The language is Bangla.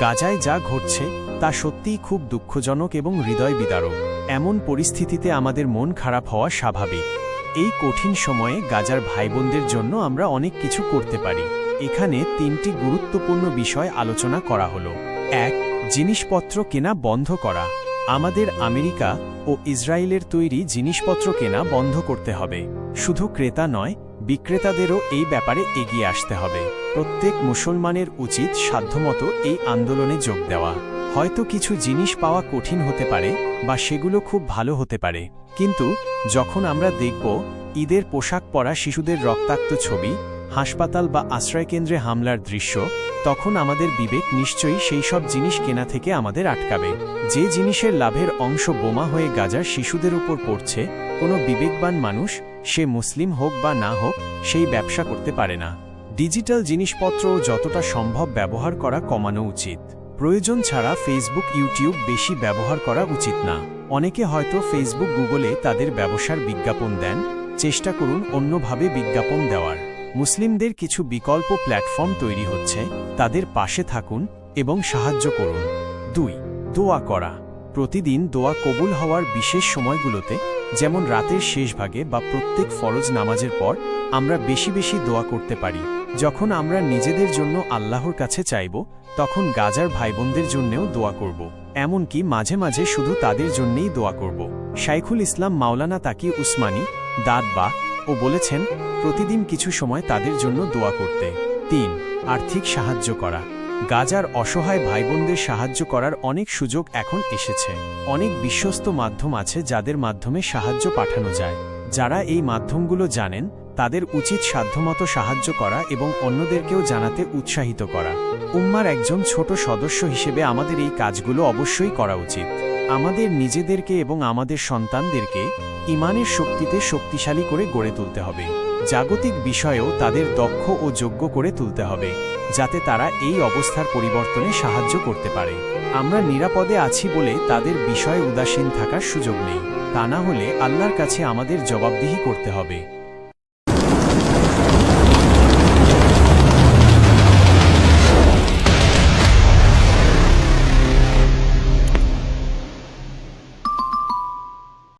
গাজায় যা ঘটছে, তা সত্যিই খুব দুঃখজনক এবং হৃদয় বিদারক। এমন পরিস্থিতিতে আমাদের মন খারাপ হওয়া স্বাভাবিক। এই কঠিন সময়ে গাজার ভাইবোনদের জন্য আমরা অনেক কিছু করতে পারি। এখানে তিনটি গুরুত্বপূর্ণ বিষয় আলোচনা করা হলো। এক, জিনিসপত্র কেনা বন্ধ করা। আমাদের আমেরিকা ও ইসরায়েলের তৈরি জিনিসপত্র কেনা বন্ধ করতে হবে। শুধু ক্রেতা নয় বিক্রেতাদেরও এই ব্যাপারে এগিয়ে আসতে হবে। প্রত্যেক মুসলমানের উচিত সাধ্যমতো এই আন্দোলনে যোগ দেওয়া। হয়তো কিছু জিনিস পাওয়া কঠিন হতে পারে বা সেগুলো খুব ভালো হতে পারে। কিন্তু যখন আমরা দেখব ঈদের পোশাক পরা শিশুদের রক্তাক্ত ছবি, হাসপাতাল বা আশ্রয়কেন্দ্রে হামলার দৃশ্য, তখন আমাদের বিবেক নিশ্চয়ই সেই সব জিনিস কেনা থেকে আমাদের আটকাবে। যে জিনিসের লাভের অংশ বোমা হয়ে গাজার শিশুদের উপর পড়ছে, কোনো বিবেকবান মানুষ সে মুসলিম হোক বা না হোক, সেই ব্যবসা করতে পারে না। ডিজিটাল জিনিসপত্র যতটা সম্ভব ব্যবহার করা কমানো উচিত। প্রয়োজন ছাড়া ফেসবুক ইউটিউব বেশি ব্যবহার করা উচিত না। অনেকে হয়তো ফেসবুক গুগলে তাদের ব্যবসার বিজ্ঞাপন দেন। চেষ্টা করুন অন্যভাবে বিজ্ঞাপন দেওয়ার। মুসলিমদের কিছু বিকল্প প্ল্যাটফর্ম তৈরি হচ্ছে। তাদের পাশে থাকুন এবং সাহায্য করুন। দুই, দোয়া করা। প্রতিদিন দোয়া কবুল হওয়ার বিশেষ সময়গুলোতে যেমন রাতের শেষ ভাগে বা প্রত্যেক ফরজ নামাজের পর, আমরা বেশি বেশি দোয়া করতে পারি। যখন আমরা নিজেদের জন্য আল্লাহর কাছে চাইব, তখন গাজার ভাইবোনদের জন্যেও দোয়া করব। এমনকি মাঝে মাঝে শুধু তাদের জন্যেই দোয়া করব। শাইখুল ইসলাম মাওলানা তাকি উসমানী দাদবা ও বলেছেন, প্রতিদিন কিছু সময় তাদের জন্য দোয়া করতে। তিন, আর্থিক সাহায্য করা। গাজার অসহায় ভাইবোনদের সাহায্য করার অনেক সুযোগ এখন এসেছে। অনেক বিশ্বস্ত মাধ্যম আছে যাদের মাধ্যমে সাহায্য পাঠানো যায়। যারা এই মাধ্যমগুলো জানেন, তাদের উচিত সাধ্যমতো সাহায্য করা এবং অন্যদেরকেও জানাতে উৎসাহিত করা। উম্মার একজন ছোট সদস্য হিসেবে আমাদের এই কাজগুলো অবশ্যই করা উচিত। আমাদের নিজেদেরকে এবং আমাদের সন্তানদেরকে ইমানের শক্তিতে শক্তিশালী করে গড়ে তুলতে হবে। জাগতিক বিষয়েও তাদের দক্ষ ও যোগ্য করে তুলতে হবে। যাতে তারা এই অবস্থার পরিবর্তনে সাহায্য করতে পারে। আমরা নিরাপদে আছি বলে তাদের বিষয়ে উদাসীন থাকার সুযোগ নেই। তা না হলে আল্লাহর কাছে আমাদের জবাবদিহি করতে হবে।